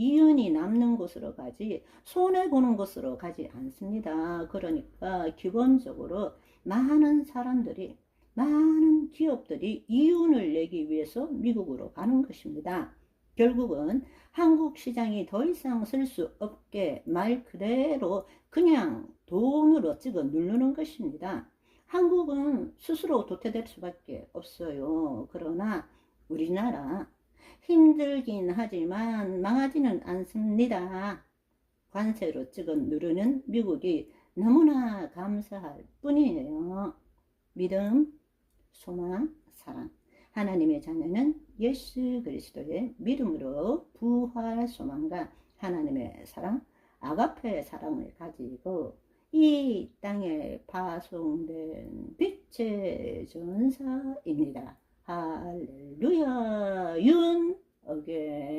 이윤이 남는 곳으로 가지 손해보는 곳으로 가지 않습니다. 그러니까 기본적으로 많은 사람들이 많은 기업들이 이윤을 내기 위해서 미국으로 가는 것입니다. 결국은 한국 시장이 더 이상 쓸 수 없게 말 그대로 그냥 돈으로 찍어 누르는 것입니다. 한국은 스스로 도태될 수밖에 없어요. 그러나 우리나라 힘들긴 하지만 망하지는 않습니다. 관세로 찍어 누르는 미국이 너무나 감사할 뿐이에요. 믿음, 소망, 사랑. 하나님의 자녀는 예수 그리스도의 믿음으로 부활 소망과 하나님의 사랑, 아가페의 사랑을 가지고 이 땅에 파송된 빛의 전사입니다. 할렐루야 윤. 어게인